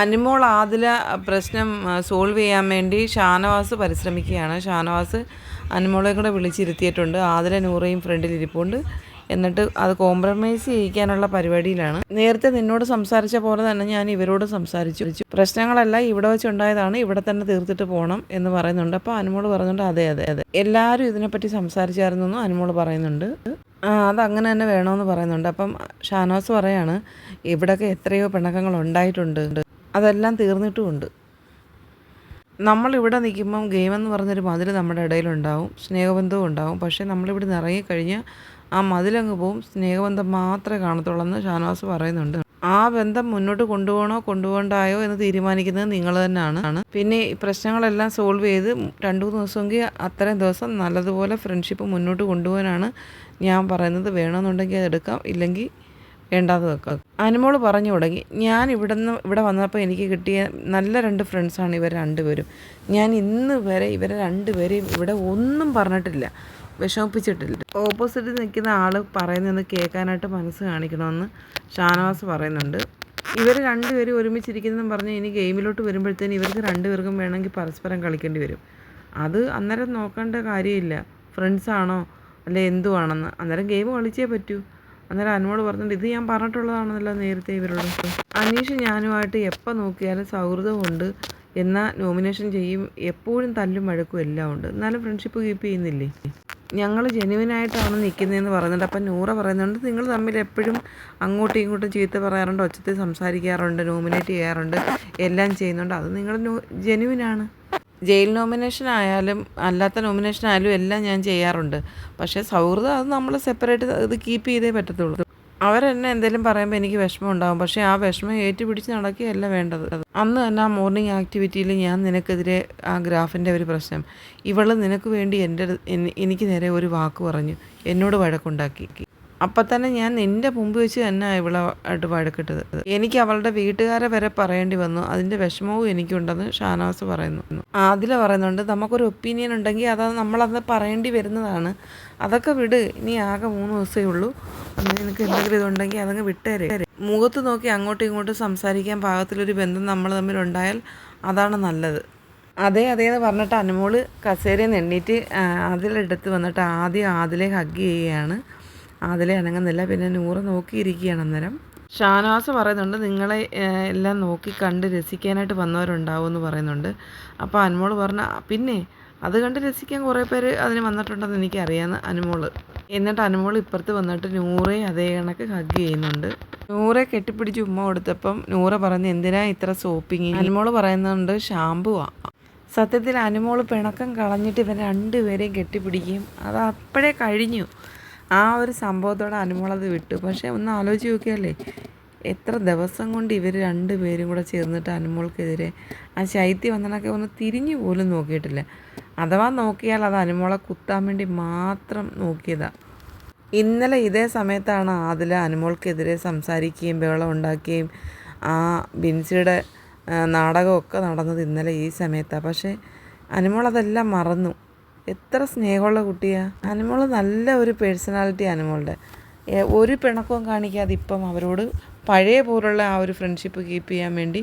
അനുമോൾ ആദില പ്രശ്നം സോൾവ് ചെയ്യാൻ വേണ്ടി ഷാനവാസ് പരിശ്രമിക്കുകയാണ്. ഷാനവാസ് അനുമോളെ കൂടെ വിളിച്ചിരുത്തിയിട്ടുണ്ട്. ആദില നൂറയും ഫ്രണ്ടിൽ ഇരിപ്പുണ്ട്. എന്നിട്ട് അത് കോംപ്രമൈസ് ചെയ്യിക്കാനുള്ള പരിപാടിയിലാണ്. നേരത്തെ നിന്നോട് സംസാരിച്ച പോലെ തന്നെ ഞാൻ ഇവരോട് സംസാരിച്ചു. പ്രശ്നങ്ങളെല്ലാം ഇവിടെ വെച്ചുണ്ടായതാണ്. ഇവിടെ തന്നെ തീർത്തിട്ട് പോകണം എന്ന് പറയുന്നുണ്ട്. അപ്പോൾ അനുമോൾ പറയുന്നുണ്ട് അതെ അതെ അതെ. എല്ലാവരും ഇതിനെപ്പറ്റി സംസാരിച്ചായിരുന്നു എന്നും അനുമോൾ പറയുന്നുണ്ട്. അത് അതങ്ങനെ തന്നെ വേണമെന്ന് പറയുന്നുണ്ട്. അപ്പം ഷാനവാസ് പറയാണ് ഇവിടെയൊക്കെ എത്രയോ പിണക്കങ്ങൾ ഉണ്ടായിട്ടുണ്ട്. അതെല്ലാം തീർന്നിട്ടുമുണ്ട്. നമ്മളിവിടെ നിൽക്കുമ്പം ഗെയിം എന്ന് പറഞ്ഞൊരു മതിൽ നമ്മുടെ ഇടയിലുണ്ടാവും സ്നേഹബന്ധവും ഉണ്ടാവും. പക്ഷേ നമ്മളിവിടെ നിന്ന് ഇറങ്ങിക്കഴിഞ്ഞാൽ ആ മതിലങ്ങ് പോവും. സ്നേഹബന്ധം മാത്രമേ കാണത്തുള്ളൂ എന്ന് ഷാനവാസ് പറയുന്നുണ്ട്. ആ ബന്ധം മുന്നോട്ട് കൊണ്ടുപോകണോ കൊണ്ടുപോകണ്ടായോ എന്ന് തീരുമാനിക്കുന്നത് നിങ്ങൾ തന്നെയാണ്. പിന്നെ ഈ പ്രശ്നങ്ങളെല്ലാം സോൾവ് ചെയ്ത് രണ്ടു മൂന്ന് ദിവസമെങ്കിൽ അത്രയും ദിവസം നല്ലതുപോലെ ഫ്രണ്ട്ഷിപ്പ് മുന്നോട്ട് കൊണ്ടുപോകാനാണ് ഞാൻ പറയുന്നത്. വേണമെന്നുണ്ടെങ്കിൽ അത് എടുക്കാം. ഇല്ലെങ്കിൽ വേണ്ടാതെ വെക്കാം അനുമോൾ പറഞ്ഞു തുടങ്ങി ഞാൻ ഇവിടെ നിന്ന് ഇവിടെ വന്നപ്പോൾ എനിക്ക് കിട്ടിയ നല്ല രണ്ട് ഫ്രണ്ട്സാണ് ഇവർ രണ്ടുപേരും. ഞാൻ ഇന്ന് വരെ ഇവരെ രണ്ടുപേരെയും ഇവിടെ ഒന്നും പറഞ്ഞിട്ടില്ല. വിഷമിപ്പിച്ചിട്ടില്ല. ഓപ്പോസിറ്റ് നിൽക്കുന്ന ആൾ പറയുന്നത് കേൾക്കാനായിട്ട് മനസ്സ് കാണിക്കണമെന്ന് ഷാനവാസ് പറയുന്നുണ്ട്. ഇവർ രണ്ടുപേരും ഒരുമിച്ചിരിക്കുന്നതെന്ന് പറഞ്ഞ് ഇനി ഗെയിമിലോട്ട് വരുമ്പോഴത്തേന് ഇവർക്ക് രണ്ടുപേർക്കും വേണമെങ്കിൽ പരസ്പരം കളിക്കേണ്ടി വരും. അത് അന്നേരം നോക്കേണ്ട കാര്യമില്ല. ഫ്രണ്ട്സാണോ അല്ലെ എന്തുവാണെന്ന്. അന്നേരം ഗെയിം കളിച്ചേ പറ്റൂ. അന്നേരം അനുമോട് പറഞ്ഞിട്ട് ഇത് ഞാൻ പറഞ്ഞിട്ടുള്ളതാണെന്നല്ലോ നേരത്തെ ഇവരോട്. അനീഷ് ഞാനുമായിട്ട് എപ്പോൾ നോക്കിയാലും സൗഹൃദമുണ്ട്. എന്നാൽ നോമിനേഷൻ ചെയ്യും എപ്പോഴും തല്ലും വഴക്കും എല്ലാം ഉണ്ട്. എന്നാലും ഫ്രണ്ട്ഷിപ്പ് കീപ്പ് ചെയ്യുന്നില്ലേ? ഞങ്ങൾ ജെനുവിനായിട്ടാണ് നിൽക്കുന്നതെന്ന് പറയുന്നുണ്ട്. അപ്പം നൂറ പറയുന്നുണ്ട് നിങ്ങൾ തമ്മിൽ എപ്പോഴും അങ്ങോട്ടും ഇങ്ങോട്ടും ചീത്ത പറയാറുണ്ട് ഒച്ചത്തിൽ സംസാരിക്കാറുണ്ട് നോമിനേറ്റ് ചെയ്യാറുണ്ട് എല്ലാം ചെയ്യുന്നുണ്ട്. അത് നിങ്ങൾ ജെനുവിനാണ് ജയിൽ നോമിനേഷൻ ആയാലും അല്ലാത്ത നോമിനേഷൻ ആയാലും എല്ലാം ഞാൻ ചെയ്യാറുണ്ട്. പക്ഷേ സൗഹൃദം അത് നമ്മൾ സെപ്പറേറ്റ് ഇത് കീപ്പ് ചെയ്തേ പറ്റത്തുള്ളൂ. അവരെന്നെ എന്തെങ്കിലും പറയുമ്പോൾ എനിക്ക് വിഷമം ഉണ്ടാകും പക്ഷേ ആ വിഷമം ഏറ്റുപിടിച്ച് നടക്കുകയല്ല വേണ്ടത്. അന്ന് തന്നെ ആ മോർണിംഗ് ആക്ടിവിറ്റിയിൽ ഞാൻ നിനക്കെതിരെ ആ ഗ്രാഫിന്റെ ഒരു പ്രശ്നം. ഇവൾ നിനക്ക് വേണ്ടി എന്റെ എനിക്ക് നേരെ ഒരു വാക്ക് പറഞ്ഞു. എന്നോട് വഴക്കുണ്ടാക്കി. അപ്പം തന്നെ ഞാൻ നിന്റെ മുമ്പ് വെച്ച് തന്നെ ഇവളായിട്ട് വഴക്കിട്ടത്. എനിക്ക് അവളുടെ വീട്ടുകാരെ വരെ പറയേണ്ടി വന്നു. അതിന്റെ വിഷമവും എനിക്കുണ്ടെന്ന് ഷാനവാസ് പറയുന്നു. ആദില പറയുന്നുണ്ട് നമുക്കൊരു ഒപ്പീനിയൻ ഉണ്ടെങ്കിൽ അത് നമ്മളത് പറയേണ്ടി വരുന്നതാണ്. അതൊക്കെ വിട്. ഇനി ആകെ മൂന്ന് ദിവസമേ ഉള്ളൂ. നിനക്ക് എന്തെങ്കിലും ഇതുണ്ടെങ്കിൽ അതങ്ങ് വിട്ടേരെ. മുഖത്ത് നോക്കി അങ്ങോട്ടും ഇങ്ങോട്ടും സംസാരിക്കാൻ പാകത്തിലൊരു ബന്ധം നമ്മൾ തമ്മിൽ ഉണ്ടായാൽ അതാണ് നല്ലത്. അതേ അതേ എന്ന് പറഞ്ഞിട്ട് അനുമോൾ കസേരയിൽ നിന്ന് എണ്ണീറ്റ് അതിലെടുത്ത് വന്നിട്ട് ആദ്യം ആദിലെ ഹഗ് ചെയ്യുകയാണ്. അതിലെ അനങ്ങുന്നില്ല. പിന്നെ നൂറ് നോക്കിയിരിക്കുകയാണ് അന്നേരം. ഷാനവാസ് പറയുന്നുണ്ട് നിങ്ങളെ എല്ലാം നോക്കി കണ്ട് രസിക്കാനായിട്ട് വന്നവരുണ്ടാവും എന്ന് പറയുന്നുണ്ട്. അപ്പോൾ അനുമോൾ പറഞ്ഞ പിന്നെ അത് കണ്ട് രസിക്കാൻ കുറേ പേര് അതിന് വന്നിട്ടുണ്ടെന്ന് എനിക്കറിയാമെന്ന് അനുമോൾ എന്നിട്ട് അനുമോൾ ഇപ്പുറത്ത് വന്നിട്ട് നൂറെ അതേ കണക്ക് ഹഗ് ചെയ്യുന്നുണ്ട്. നൂറെ കെട്ടിപ്പിടിച്ച് ഉമ്മ കൊടുത്തപ്പം നൂറ പറഞ്ഞ് എന്തിനാ ഇത്ര സോപ്പിങ്? അനുമോൾ പറയുന്നുണ്ട് ഷാമ്പുവാ. സത്യത്തിൽ അനുമോൾ പിണക്കം കളഞ്ഞിട്ട് ഇവൻ രണ്ടുപേരെയും കെട്ടിപ്പിടിക്കും അത് അപ്പോഴേ കഴിഞ്ഞു. ആ ഒരു സംഭവത്തോടെ അനുമോളത് വിട്ടു. പക്ഷേ ഒന്ന് ആലോചിച്ച് നോക്കിയാലേ എത്ര ദിവസം കൊണ്ട് ഇവർ രണ്ടുപേരും കൂടെ ചേർന്നിട്ട് അനുമോൾക്കെതിരെ ആ ശൈത്യ വന്നണൊക്കെ ഒന്ന് തിരിഞ്ഞു പോലും നോക്കിയിട്ടില്ല. അഥവാ നോക്കിയാൽ അത് അനുമോളെ കുത്താൻ വേണ്ടി മാത്രം നോക്കിയതാണ് ഇന്നലെ ഇതേ സമയത്താണ് ആദില അനുമോൾക്കെതിരെ സംസാരിക്കുകയും ബഹളം ഉണ്ടാക്കുകയും ആ ബിൻസിയുടെ നാടകമൊക്കെ നടന്നത് ഇന്നലെ ഈ സമയത്താണ് പക്ഷേ അനുമോൾ അതെല്ലാം മറന്നു. എത്ര സ്നേഹമുള്ള കുട്ടിയാണ് അനുമോൾ നല്ല ഒരു പേഴ്സണാലിറ്റി അനുമോളുടെ. ഒരു പിണക്കവും കാണിക്കാതെ ഇപ്പം അവരോട് പഴയ പോലുള്ള ആ ഒരു ഫ്രണ്ട്ഷിപ്പ് കീപ്പ് ചെയ്യാൻ വേണ്ടി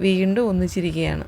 വീണ്ടും ഒന്നിച്ചിരിക്കുകയാണ്.